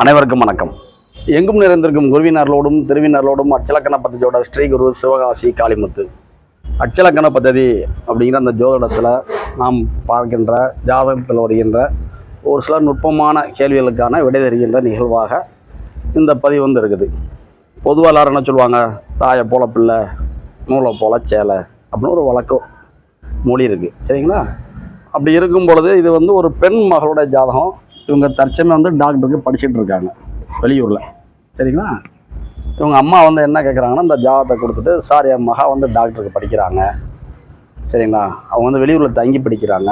அனைவருக்கும் வணக்கம். எங்கும் நிறைந்திருக்கும் குருவினர்களோடும் திருவினர்களோடும் அச்சலக்கண பத்ததியோட ஸ்ரீ குரு சிவகாசி காளிமுத்து. அச்சலக்கண பத்ததி அப்படிங்கிற அந்த ஜோதிடத்தில் நாம் பார்க்கின்ற ஜாதகத்தில் வருகின்ற ஒரு சில நுட்பமான கேள்விகளுக்கான விடை தருகின்ற நிகழ்வாக இந்த பதிவு வந்து இருக்குது. பொதுவாக எல்லாரும் என்ன சொல்லுவாங்க? தாயை போல பிள்ளை நூலை போல சேலை அப்படின்னு ஒரு வழக்கம் மொழி இருக்குது சரிங்களா? அப்படி இருக்கும் பொழுது இது வந்து ஒரு பெண் மகளுடைய ஜாதகம். இவங்க தற்சமயம் வந்து டாக்டருக்கு படிச்சுட்டு இருக்காங்க. வெளியூரில். சரிங்களா? இவங்க அம்மா வந்து என்ன கேட்குறாங்கன்னா இந்த ஜாதகத்தை கொடுத்துட்டு சார் என் மகா வந்து டாக்டருக்கு படிக்கிறாங்க. சரிங்களா? அவங்க வந்து வெளியூரில் தங்கி படிக்கிறாங்க.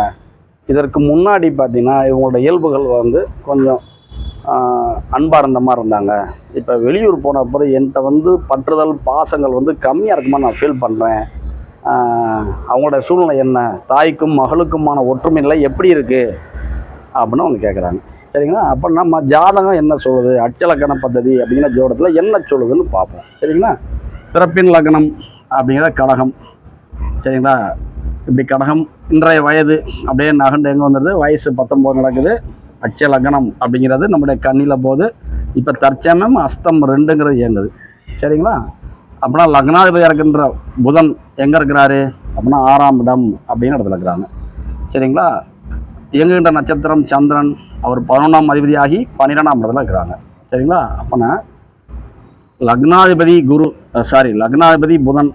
இதற்கு முன்னாடி பார்த்தீங்கன்னா இவங்களோட இயல்புகள் வந்து கொஞ்சம் அன்பாக இருந்த மாதிரி இருந்தாங்க. இப்போ வெளியூர் போன அப்புறம் என்கிட்ட வந்து பற்றுதல் பாசங்கள் வந்து கம்மியாக இருக்குமா நான் ஃபீல் பண்ணுறேன் அவங்களோட சூழ்நிலை என்ன? தாய்க்கும் மகளுக்குமான ஒற்றுமை எப்படி இருக்குது அப்படின்னு அவங்க கேட்குறாங்க சரிங்களா? அப்போ நம்ம ஜாதகம் என்ன சொல்லுது? அச்சலக்கண பദ്ധதி அப்படிங்கிற ஜோடத்தில் என்ன சொல்லுதுன்னு பார்ப்போம். சரிங்களா? பிறப்பின் லக்னம் அப்படிங்கிற கடகம். சரிங்களா? இப்படி கடகம் இன்றைய வயது அப்படியே நகண்டு எங்கே வந்துடுது வயசு பத்தொம்போது நடக்குது. அட்சய லக்னம் அப்படிங்கிறது நம்முடைய கண்ணில் போது இப்போ தற்சமயம் அஸ்தம் ரெண்டுங்கிறது இயங்குது. சரிங்களா? அப்படின்னா லக்னாதிபதி இருக்கின்ற? புதன் எங்கே இருக்கிறாரு? அப்படின்னா ஆறாம் இடம் அப்படின்னு இடத்துல இருக்கிறாங்க. சரிங்களா? இயங்குகின்ற நட்சத்திரம் சந்திரன் அவர் பதினொன்றாம் அதிபதியாகி பன்னிரெண்டாம் இடத்துல இருக்கிறாங்க. சரிங்களா? அப்போனா லக்னாதிபதி குரு சாரி லக்னாதிபதி புதன்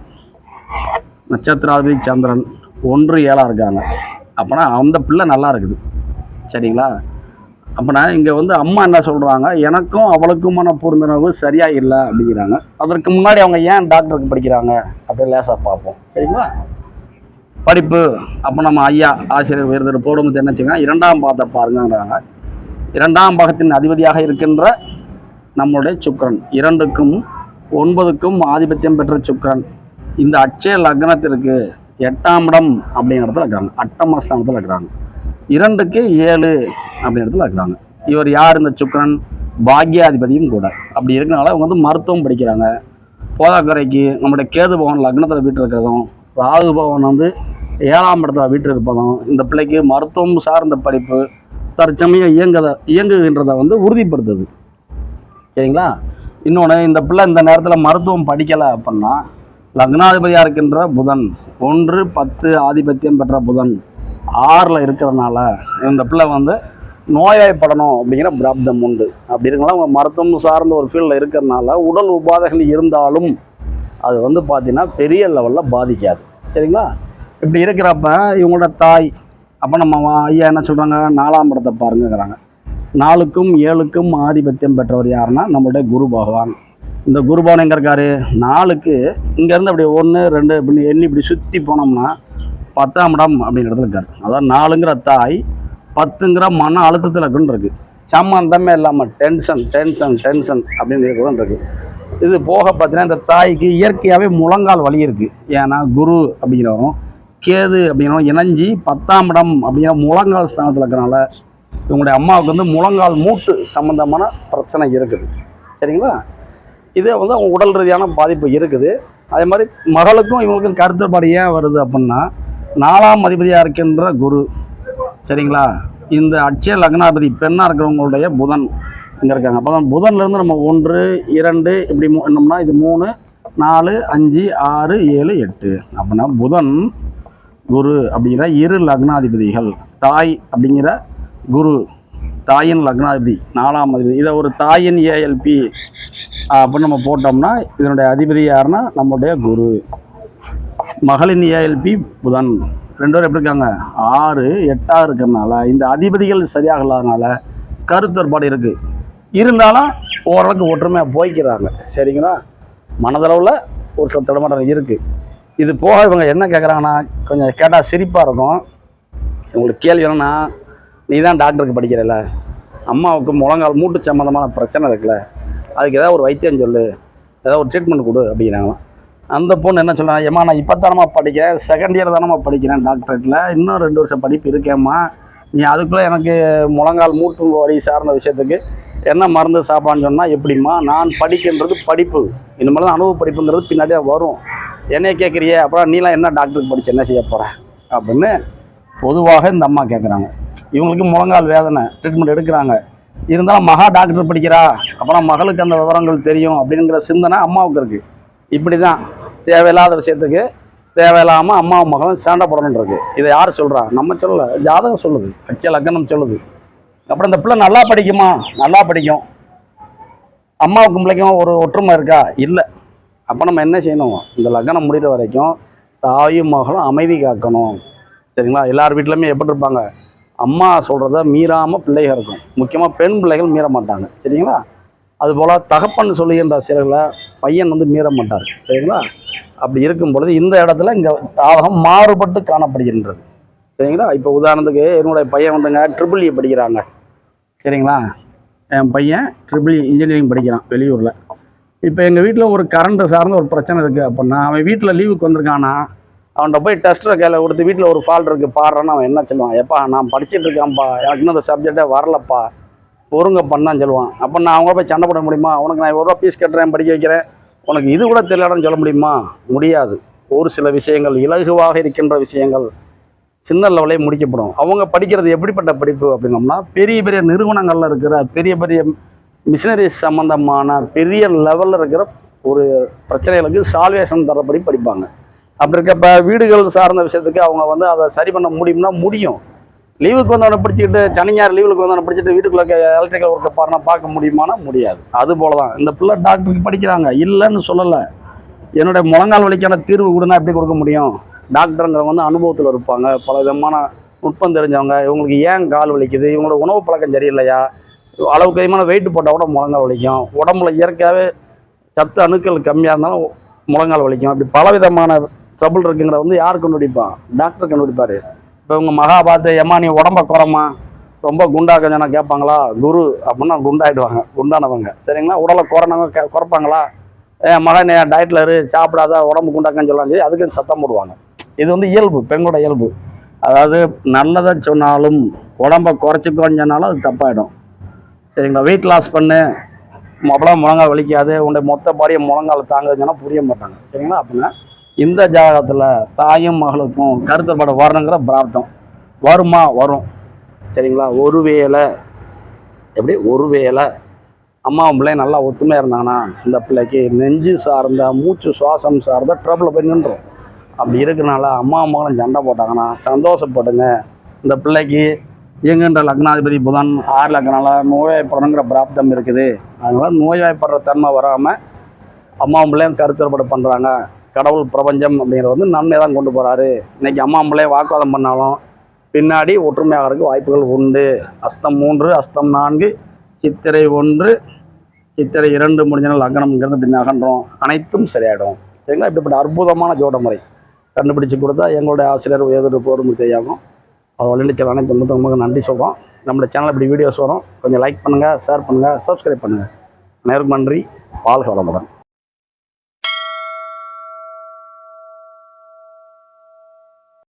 நட்சத்திராதிபதி சந்திரன் ஒன்று ஏழாக இருக்காங்க. அப்போனா அந்த பிள்ளை நல்லா இருக்குது. சரிங்களா? அப்போனா இங்கே வந்து அம்மா என்ன சொல்கிறாங்க எனக்கும் அவளுக்குமான புரிந்துணர்வு சரியாக இல்லை அப்படிங்கிறாங்க. அதற்கு முன்னாடி அவங்க ஏன் டாக்டருக்கு படிக்கிறாங்க? அப்படின்னு லேசாக பார்ப்போம். சரிங்களா? படிப்பு அப்போ நம்ம ஐயா ஆசிரியர் விருது போடும்போது என்ன வச்சுக்கோங்க இரண்டாம் பாகத்தை பாருங்கிறாங்க இரண்டாம் பாகத்தின் அதிபதியாக இருக்கின்ற நம்மளுடைய சுக்கரன். இரண்டுக்கும் ஒன்பதுக்கும் ஆதிபத்தியம் பெற்ற சுக்கரன். இந்த அச்சய லக்னத்திற்கு எட்டாம் இடம் அப்படிங்கிறத இருக்கிறாங்க. அட்டம் ஸ்தானத்தில் இருக்கிறாங்க. இரண்டுக்கு ஏழு அப்படிங்கிறதுல இருக்கிறாங்க. இவர் யார் இந்த சுக்கரன்? பாக்யாதிபதியும் கூட. அப்படி இருக்கிறனால அவங்க வந்து மருத்துவம் படிக்கிறாங்க. போதாக்குறைக்கு நம்முடைய கேது பவன் லக்னத்தில் வீட்டு இருக்கிறதும் ராகு பகவான் வந்து ஏழாம் இடத்துல வீட்டு இருப்பதும் இந்த பிள்ளைக்கு மருத்துவம் சார்ந்த படிப்பு தற்சமயம் இயங்குத இயங்குகின்றதை வந்து உறுதிப்படுத்துது. சரிங்களா? இன்னொன்று இந்த பிள்ளை இந்த நேரத்தில் மருத்துவம் படிக்கலை அப்படின்னா லக்னாதிபதியாக இருக்கின்ற புதன் ஒன்று பத்து ஆதிபத்தியம் பெற்ற புதன் ஆறில் இருக்கிறதுனால இந்த பிள்ளை வந்து நோயாய்ப்படணும் அப்படிங்கிற பிராப்தம் உண்டு. அப்படி இருக்கலாம் அவங்க மருத்துவம் சார்ந்த ஒரு ஃபீல்டில் இருக்கிறதுனால உடல் உபாதைகள் இருந்தாலும் அது வந்து பார்த்தீங்கன்னா பெரிய லெவலில் பாதிக்காது. சரிங்களா? இப்படி இருக்கிறப்ப இவங்களோட தாய் அப்போ நம்ம வா- ஐயா என்ன சொல்கிறாங்க நாலாம் படத்தை பாருங்கங்கிறாங்க. நாலுக்கும் ஏழுக்கும் ஆதிபத்தியம் பெற்றவர் யாருன்னா நம்மளுடைய குரு பகவான். இந்த குருபவன் எங்கே இருக்காரு? நாலுக்கு இங்கேருந்து அப்படி ஒன்று ரெண்டு இப்படி எண்ணி இப்படி சுற்றி போனோம்னா பத்தாம் இடம் அப்படிங்கிற இடத்துல இருக்காரு. அதாவது நாலுங்கிற தாய் பத்துங்கிற மன அழுத்தத்தில் இருக்குன்னு இருக்குது சம்மந்தமே இல்லாமல் டென்ஷன் டென்ஷன் டென்ஷன் அப்படின்னு இருக்கிறது இருக்குது இது போக பார்த்தீங்கன்னா இந்த தாய்க்கு இயற்கையாகவே முழங்கால் வலி இருக்கு. ஏன்னா குரு அப்படிங்கிறவரும் கேது அப்படிங்கிறவரும் இணைஞ்சி பத்தாம் இடம் அப்படிங்கிற முழங்கால் ஸ்தானத்தில் இருக்கிறனால இவங்களுடைய அம்மாவுக்கு வந்து முழங்கால் மூட்டு சம்மந்தமான பிரச்சனை இருக்குது. சரிங்களா? இதே வந்து அவங்க உடல் ரீதியான பாதிப்பு இருக்குது. அதே மாதிரி மகளுக்கும் இவங்களுக்கும் கருத்துப்பாடு ஏன் வருது அப்படின்னா நாலாம் அதிபதியாக இருக்கின்ற குரு சரிங்களா? இந்த அட்சய லக்னாதிபதி பெண்ணாக இருக்கிறவங்களுடைய புதன். இங்கே இருக்காங்க அப்போ தான் புதன்லேருந்து நம்ம ஒன்று இரண்டு இப்படி மூ- என்னம்னா இது மூணு நாலு அஞ்சு ஆறு ஏழு எட்டு. அப்படின்னா புதன் குரு அப்படிங்கிற இரு லக்னாதிபதிகள். தாய் அப்படிங்கிற குரு. தாயின் லக்னாதிபதி நாலாம் அதிபதி. இதை ஒரு தாயின் ஏஎல்பி அப்படின்னு நம்ம போட்டோம்னா இதனுடைய அதிபதி யாருன்னா நம்முடைய குரு. மகளின் ஏஎல்பி புதன். ரெண்டு பேரும் எப்படி இருக்காங்க? ஆறு எட்டாக இருக்கிறதுனால இந்த அதிபதிகள் சரியாகலாதனால இல்லாதனால கருத்தற்பாடு இருக்குது இருந்தாலும் ஓரளவுக்கு ஒற்றுமையாக போய்க்கிறாங்க. சரிங்களா? மனதளவில் ஒரு சில தடமாட்டம் இருக்குது இது போக இவங்க என்ன கேட்குறாங்கன்னா கொஞ்சம் கேட்டால் சிரிப்பாக இருக்கும். உங்களுக்கு கேள்வி என்னன்னா நீ தான் டாக்டருக்கு படிக்கிறல அம்மாவுக்கு முழங்கால் மூட்டு சம்மந்தமான பிரச்சனை இருக்குல்ல? அதுக்கு ஏதாவது ஒரு வைத்தியம் சொல்லு. ஏதாவது ஒரு ட்ரீட்மெண்ட் கொடு அப்படிங்கிறாங்களாம். அந்த பொண்ணு என்ன சொல்கிறாங்க ஏம்மா நான் இப்போ தானம்மா படிக்கிறேன். செகண்ட் இயர் தானம்மா படிக்கிறேன் டாக்டரேட்டில் இன்னும் ரெண்டு வருஷம் படிப்பு இருக்கேம்மா. நீ அதுக்குள்ளே எனக்கு முழங்கால் மூட்டு வழி சார்ந்த விஷயத்துக்கு என்ன மருந்து சாப்பான்னு சொன்னால் எப்படிம்மா? நான் படிக்கின்றது படிப்பு. இனிமேல் தான் அனுபவ படிப்புங்கிறது பின்னாடியே வரும். என்னைய கேட்குறியே அப்புறம் நீலாம் என்ன டாக்டருக்கு படிச்சு என்ன செய்ய போகிற அப்படின்னு பொதுவாக இந்த அம்மா கேட்குறாங்க இவங்களுக்கு முழங்கால் வேதனை ட்ரீட்மெண்ட் எடுக்கிறாங்க. இருந்தாலும் மகா டாக்டர் படிக்கிறா. அப்புறம் மகளுக்கு அந்த விவரங்கள் தெரியும் அப்படிங்கிற சிந்தனை அம்மாவுக்கு இருக்குது இப்படி தான் தேவையில்லாத விஷயத்துக்கு தேவையில்லாமல் அம்மாவும் மகளும் சேண்டப்படணுன்றது இதை யார் சொல்கிறா நம்ம சொல்லலை. ஜாதகம் சொல்லுது. அச்ச லக்கணம் சொல்லுது. அப்புறம் இந்த பிள்ளை நல்லா படிக்குமா? நல்லா படிக்கும். அம்மாவுக்கும் பிள்ளைக்கும் ஒரு ஒற்றுமை இருக்கா? இல்லை. அப்போ நம்ம என்ன செய்யணும்? இந்த லக்னம் முடிகிற வரைக்கும் தாயும் மகளும் அமைதி காக்கணும். சரிங்களா? எல்லார் வீட்லையுமே எப்படி இருப்பாங்க? அம்மா சொல்கிறத மீறாமல் பிள்ளைகள் இருக்கும். முக்கியமாக பெண் பிள்ளைகள் மீற மாட்டாங்க. சரிங்களா? அதுபோல் தகப்பன் சொல்லுகின்ற செயல்களை பையன் வந்து மீற மாட்டார். சரிங்களா? அப்படி இருக்கும் பொழுது இந்த இடத்துல இங்கே தாவகம் மாறுபட்டு காணப்படுகின்றது. சரிங்களா? இப்போ உதாரணத்துக்கு என்னுடைய பையன் வந்துங்க ட்ரிபிள் இ e படிக்கிறாங்க. சரிங்களா? என் பையன் ட்ரிபிள் இன்ஜினியரிங் e படிக்கிறான் வெளியூரில். இப்போ எங்கள் வீட்டில் ஒரு கரண்ட்டு சார்ந்த ஒரு பிரச்சனை இருக்குது அப்படின்னா அவன் வீட்டில் லீவுக்கு வந்திருக்கானா அவன்கிட்ட போய் டெஸ்ட்டை கையில் கொடுத்து வீட்டில் ஒரு ஃபால்ட் இருக்குது பாடுறேன்னு அவன் என்ன சொல்லுவான்? எப்பா நான் படிச்சிட்டு இருக்கான்ப்பா எனக்கு இன்னும் இந்த சப்ஜெக்டே வரலப்பா ஒருங்க பண்ணான்னு சொல்லுவான். அப்போ நான் அவங்க போய் சண்டை போட முடியுமா? உனக்கு நான் எவ்வளோ ஃபீஸ் கட்டுறேன் படிக்க வைக்கிறேன். உனக்கு இது கூட தெரியலன்னு சொல்ல முடியுமா? முடியாது. ஒரு சில விஷயங்கள் இலகுவாக இருக்கின்ற விஷயங்கள் சின்ன லெவலே முடிக்கப்படும். அவங்க படிக்கிறது எப்படிப்பட்ட படிப்பு அப்படின்னோம்னா பெரிய பெரிய நிறுவனங்களில் இருக்கிற பெரிய பெரிய மிஷினரிஸ் சம்மந்தமான பெரிய லெவலில் இருக்கிற ஒரு பிரச்சனைகளுக்கு சால்வேஷன் தரப்படி படிப்பாங்க. அப்படி இருக்கப்ப வீடுகள் சார்ந்த விஷயத்துக்கு அவங்க வந்து அதை சரி பண்ண முடியும்னா முடியும். லீவுக்கு வந்தவனை பிடிச்சிக்கிட்டு சனிஞார் லீவுக்கு வந்தவனை பிடிச்சிட்டு வீட்டுக்குள்ள எலக்ட்ரிக்கல் ஒர்க்கை பாருனா பார்க்க முடியுமானா முடியாது. அது போல தான் இந்த பிள்ளை டாக்டருக்கு படிக்கிறாங்க. இல்லைன்னு சொல்லலை. என்னுடைய முழங்கால் வலிக்கான தீர்வு கொடுனா எப்படி கொடுக்க முடியும்? டாக்டருங்கிறவங்க வந்து அனுபவத்தில் இருப்பாங்க. பல விதமான நுட்பம் தெரிஞ்சவங்க. இவங்களுக்கு ஏன் கால் வலிக்குது? இவங்களோட உணவு பழக்கம் சரியில்லையா? அளவுக்கு அதிகமான வெயிட் போட்டால் கூட முழங்கால் வலிக்கும். உடம்புல இயற்கையாகவே சத்து அணுக்கள் கம்மியாக இருந்தாலும் முழங்கால் வலிக்கும். அப்படி பல விதமான ட்ரபிள் இருக்குங்கிற வந்து யார் கண்டுபிடிப்பான்? டாக்டர் கண்டுபிடிப்பார். இப்போ இவங்க மகா பார்த்து ஏம்மா நீ உடம்ப குறமா ரொம்ப குண்டா கொஞ்சம் கேட்பாங்களா? குரு அப்படின்னா குண்டாயிடுவாங்க. குண்டானவங்க. சரிங்களா? உடலை குறனவங்க கே- குறைப்பாங்களா? என் மகன் டயட்டில் இரு சாப்பிடாத உடம்பு குண்டாக்கன்னு சொல்லலாம் சொல்லி அதுக்கு சத்தம் போடுவாங்க. இது வந்து இயல்பு பெண்ணோட இயல்பு. அதாவது நல்லதை சொன்னாலும் உடம்ப குறைச்சிக்கோன்னு சொன்னாலும் அது தப்பாயிடும். சரிங்களா? வெயிட் லாஸ் பண்ணு அப்பலாம் முழங்கால் வலிக்காது உன்னுடைய மொத்த பாடியை முழங்கால் தாங்குதுன்னா புரிய மாட்டாங்க. சரிங்களா? அப்படின்னா இந்த ஜாதகத்தில் தாயும் மகளுக்கும் கருத்தப்பட வரணுங்கிற பிரார்த்தம். வருமா? வரும். சரிங்களா? ஒருவேளை எப்படி? ஒருவேளை அம்மாவும் பிள்ளை நல்லா ஒத்துமையாக இருந்தாங்கன்னா இந்த பிள்ளைக்கு நெஞ்சு சார்ந்த மூச்சு சுவாசம் சார்ந்த ட்ரபிள் போய் நின்றோம் அப்படி இருக்கிறனால அம்மா அம்மாவும் சண்டை போட்டாங்கன்னா சந்தோஷப்படுங்க இந்த பிள்ளைக்கு எங்கன்ற லக்னாதிபதி புதன் ஆறு லக்னால நோய்வாய்ப்படணுங்கிற பிராப்தம் இருக்குது. அதனால் நோய்வாய்ப்படுற தன்மை வராமல் அம்மா பிள்ளையும் கருத்தற்பட பண்ணுறாங்க கடவுள் பிரபஞ்சம் அப்படிங்கிறது வந்து நன்மை தான் கொண்டு போகிறாரு இன்றைக்கி அம்மா பிள்ளைய வாக்குவாதம் பண்ணாலும் பின்னாடி ஒற்றுமையாகிறதுக்கு வாய்ப்புகள் உண்டு. அஸ்தம் மூன்று அஸ்தம் நான்கு சித்திரை ஒன்று சித்திரை இரண்டு முடிஞ்சனால் லக்னம்ங்கிறது பின் அகன்றோம் அனைத்தும் சரியாயிடும். சரிங்களா? இப்படிப்பட்ட அற்புதமான ஜோட முறை கண்டுபிடிச்சு கொடுத்தா எங்களுடைய ஆசிரியர் உயர்ந்து போரும் தேவையாகும் அவர் வழிநீச்சல் அனைத்து முத்தவங்களுக்கு நன்றி சொல்கிறோம் நம்மளுடைய சேனல் இப்படி வீடியோஸ் வரும். கொஞ்சம் லைக் பண்ணுங்கள் ஷேர் பண்ணுங்கள் சப்ஸ்கிரைப் பண்ணுங்கள் நேருக்கு நன்றி. வாழ்க வளமுடன்.